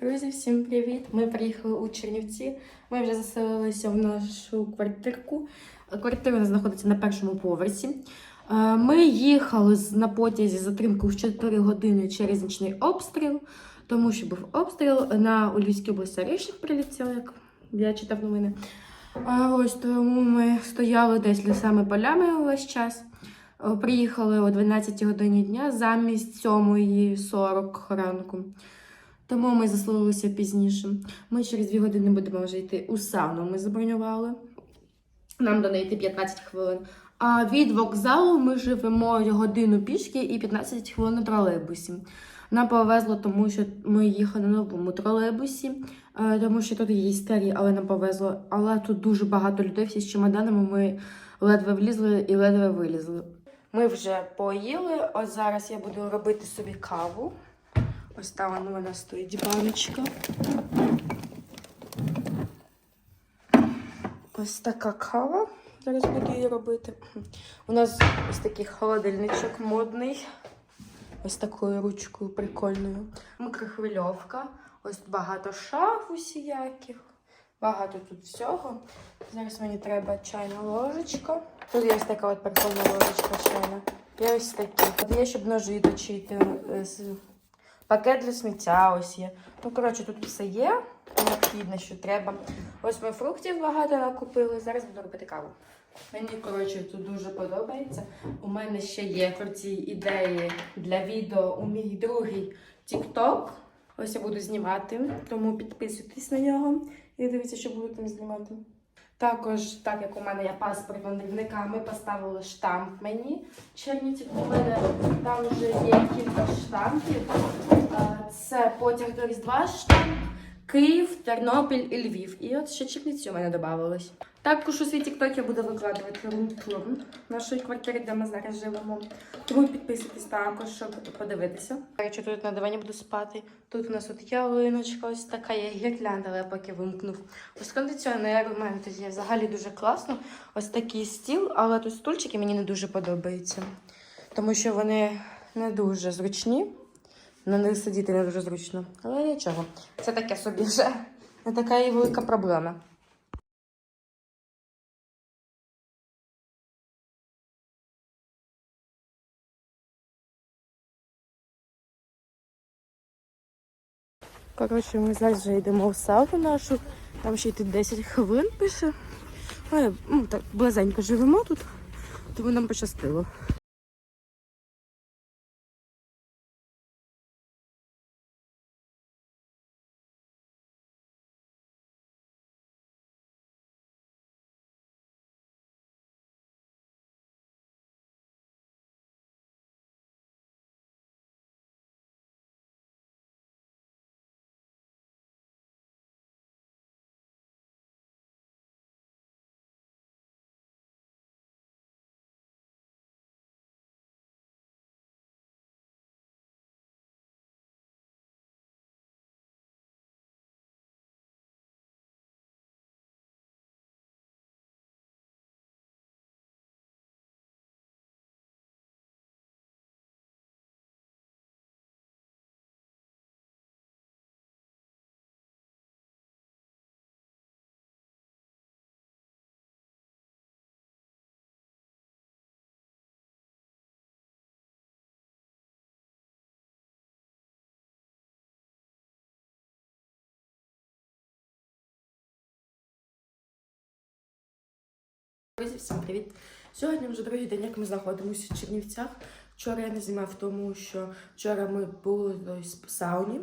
Друзі, всім привіт! Ми приїхали у Чернівці. Ми вже заселилися в нашу квартирку. Квартира у нас знаходиться на першому поверсі. Е, Ми їхали на потязі з затримкою в 4 години через нічний обстріл, тому що був обстріл на Львівській області Рішник прилетів, як я читав новини. Ось тому ми стояли десь лісами полями увесь час. Е, Приїхали о 12 годині дня замість 7.40 ранку. Тому ми заслалися пізніше. Ми через 2 години будемо вже йти у сауну. Ми забронювали. Нам до неї йти 15 хвилин. А від вокзалу ми живемо годину пішки і 15 хвилин на тролейбусі. Нам повезло, тому що ми їхали на новому тролейбусі, е, тому що тут є старі, але нам повезло. Але тут дуже багато людей, всі з чемоданами. Ми ледве влізли і ледве вилізли. Ми вже поїли. Ось зараз я буду робити собі каву. Ось там у мене стоїть баночка. Ось така кава. Зараз буду її робити. У нас ось такий холодильничок модний. Ось такою ручкою прикольною. Микрохвильовка. Ось багато шаф усіяких. Багато тут всього. Зараз мені треба чайна ложечка. Тут є ось така от прикольна ложечка чайна. Є ось такі. От є, щоб ножі точити. е, з- Пакет для сміття ось є. Ну, коротше, тут все є. Необхідне, що треба. Ось ми фруктів багато накупили. Зараз буду робити каву. Мені, коротше, тут дуже подобається. У мене ще є круті ідеї для відео у мій другий TikTok. Ось я буду знімати, тому підписуйтесь на нього і дивіться, що буду там знімати. Також, так як у мене є паспорт мандрівника, ми поставили штамп мені. Чернівці у мене там вже є кілька штампів. Це потяг до Різдва Київ, Тернопіль і Львів. І от ще Чернівці у мене додавалось. Також у свій TikTok я буду викладувати рум-тур нашої квартири, де ми зараз живемо. Тому підписуйтесь також, щоб подивитися. Якщо тут на дивані буду спати, тут у нас от ялиночка, ось така є гірлянда, але я поки вимкнув. Ось кондиціонер у мене тут є взагалі дуже класно. Ось такий стіл, але тут стульчики мені не дуже подобаються, тому що вони не дуже зручні. На них сидіти не дуже зручно. Але нічого. Це таке собі вже не така і велика проблема. Коротше, ми зараз вже йдемо в сауну нашу. Там ще йти 10 хвилин пише. Ну, так близенько живемо тут, тому нам пощастило. Друзі, всім привіт! Сьогодні вже другий день, як ми знаходимося в Чернівцях. Вчора я не знімав, тому що вчора ми були в сауні.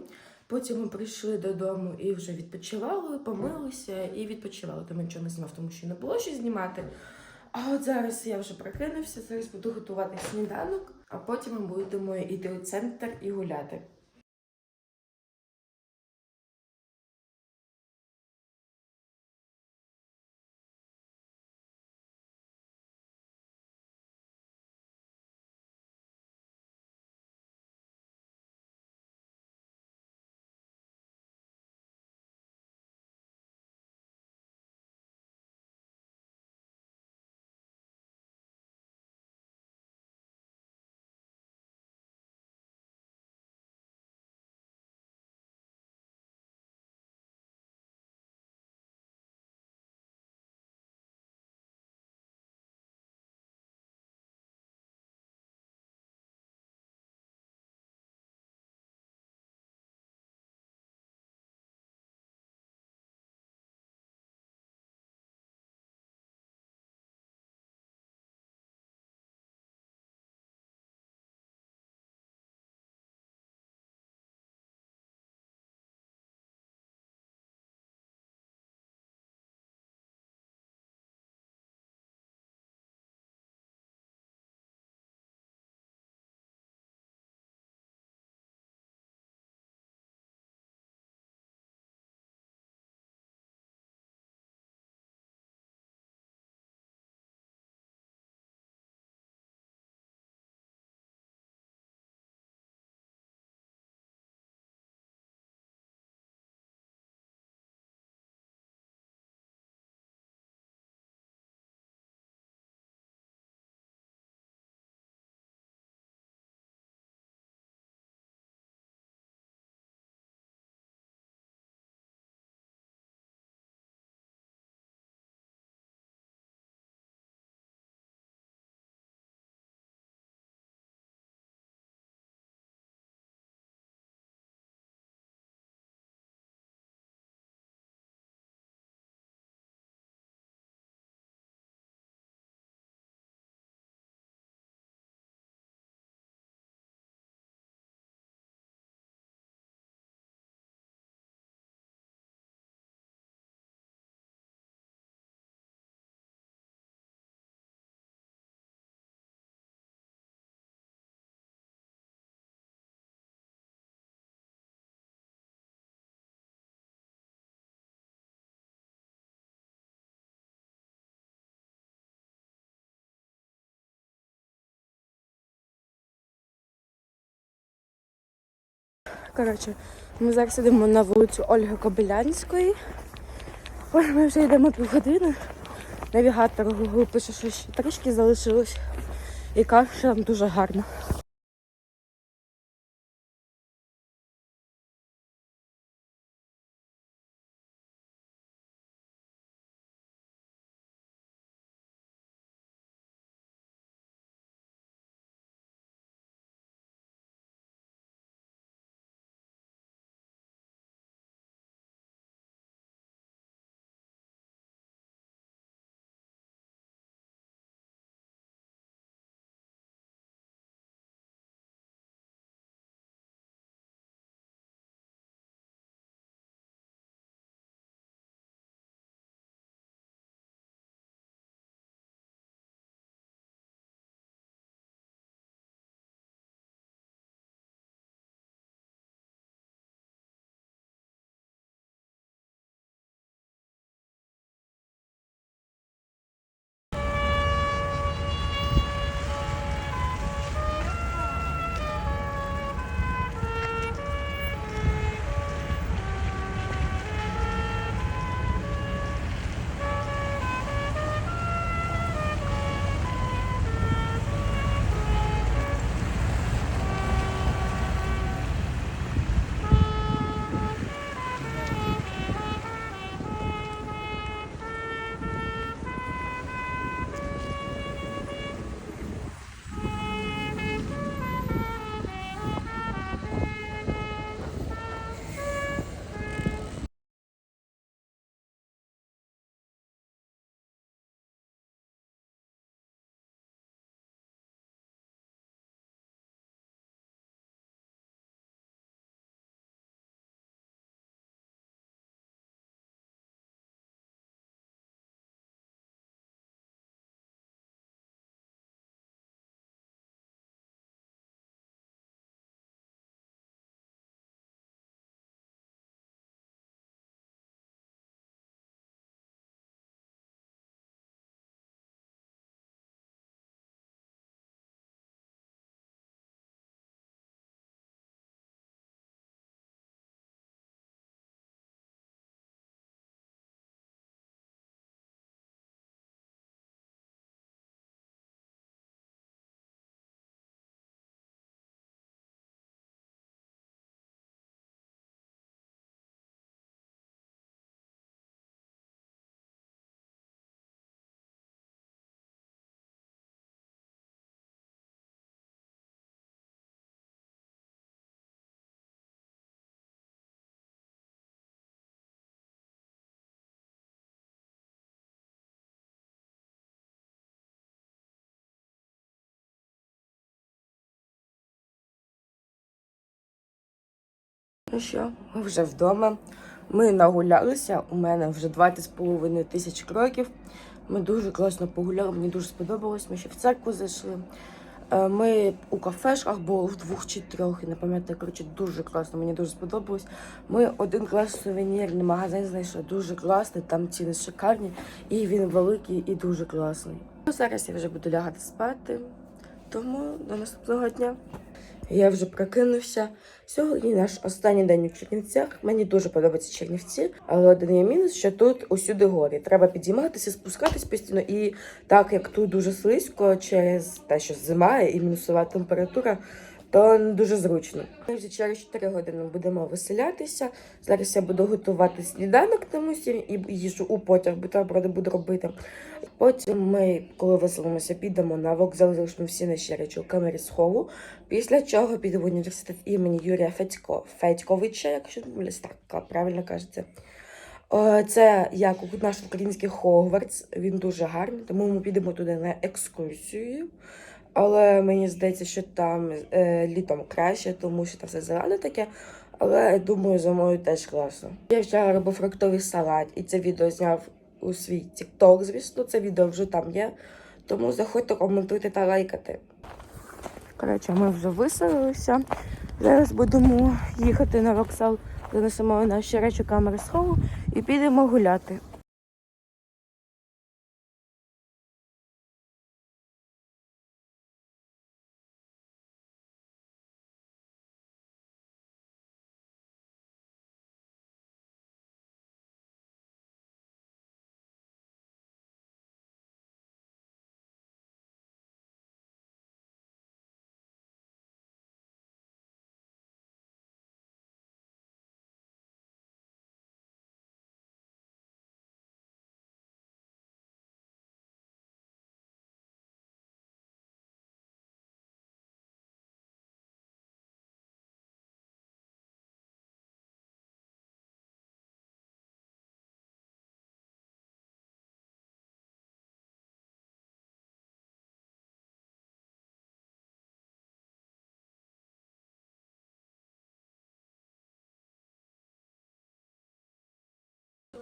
Потім ми прийшли додому і вже відпочивали, помилися і відпочивали. Тому нічого не знімав, тому що не було що знімати. А от зараз я вже прокинувся, зараз буду готувати сніданок, а потім ми будемо йти у центр і гуляти. Коротше, ми зараз йдемо на вулицю Ольги Кобилянської. Ой, ми вже йдемо півгодини. Навігатор Google пише, що ще трішки залишилось. І каже, що там дуже гарно. Ну що, ми вже вдома. Ми нагулялися. У мене вже 20,5 тисяч кроків. Ми дуже класно погуляли, мені дуже сподобалось. Ми ще в церкву зайшли. Е, Ми у кафешках були в двох чи трьох, і не пам'ятаю, коротше, дуже класно, мені дуже сподобалось. Ми один клас сувенірний магазин знайшли, дуже класний, там ціни шикарні, і він великий і дуже класний. Ну, Зараз я вже буду лягати спати, тому до наступного дня. Я вже прокинувся. Сьогодні наш останній день у Чернівцях. Мені дуже подобаються Чернівці, але один є мінус, що тут усюди горі. Треба підійматися, спускатись постійно. І так як тут дуже слизько через те, що зима і мінусова температура, то не дуже зручно. Ми вже через 4 години будемо виселятися. Зараз я буду готувати сніданок тому всім і їжу у потяг, бутерброди буду робити. Потім ми, коли виселимося, підемо на вокзал, залишимо всі наші речі у камері схову. Після чого підемо в університет імені Юрія Федько, Федьковича, якщо так правильно кажеться. Це як наш український Хогвартс. Він дуже гарний, тому ми підемо туди на екскурсію. Але мені здається, що там е, літом краще, тому що там все зелене таке. Але думаю, зимою теж класно. Я вчора робив фруктовий салат, і це відео зняв у свій TikTok, звісно. Це відео вже там є. Тому заходьте, коментуйте та лайкати. Коротше, ми вже виселилися. Зараз будемо їхати на вокзал, занесемо наші речі камери схову і підемо гуляти.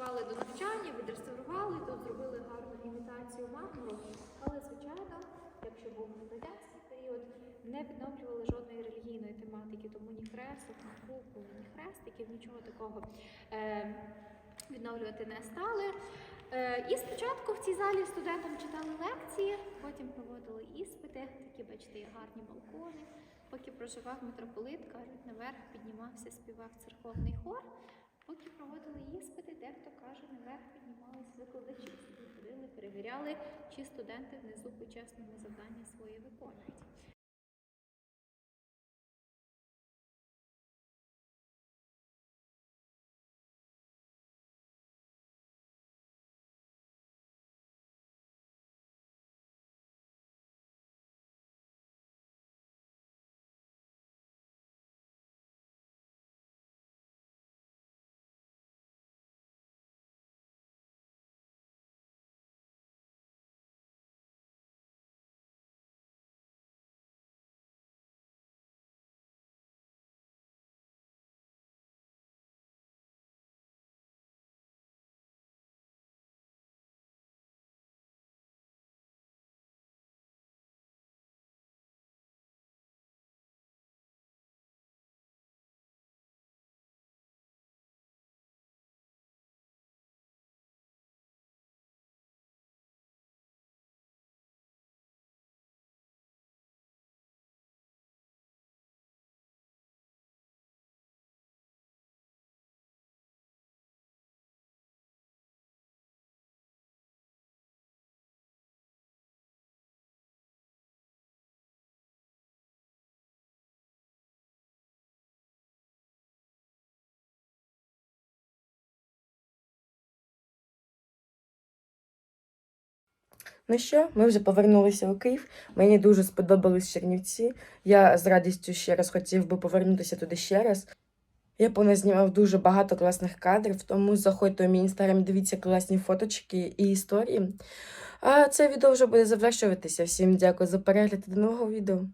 Приступали до навчання, відреставрували, тут зробили гарну імітацію мармуру. Але, звичайно, якщо був радянський період, не відновлювали жодної релігійної тематики, тому ні хресток, ні купол, ні хрестиків, нічого такого е, відновлювати не стали. Е, і спочатку в цій залі студентам читали лекції, потім проводили іспити. Такі, бачите, гарні балкони. Поки проживав митрополит, кажуть, наверх піднімався, співав церковний хор. Поки проводили іспити, дехто каже, наверх піднімалися викладачі. сюди ходили, перевіряли, чи студенти внизу по-чесному завдання своє виконують. Ну що, ми вже повернулися у Київ. Мені дуже сподобались Чернівці. Я з радістю ще раз хотів би повернутися туди ще раз. Я поназнімав дуже багато класних кадрів, тому заходьте у мій інстаграм, дивіться класні фоточки і історії. А це відео вже буде завершуватися. Всім дякую за перегляд до нового відео.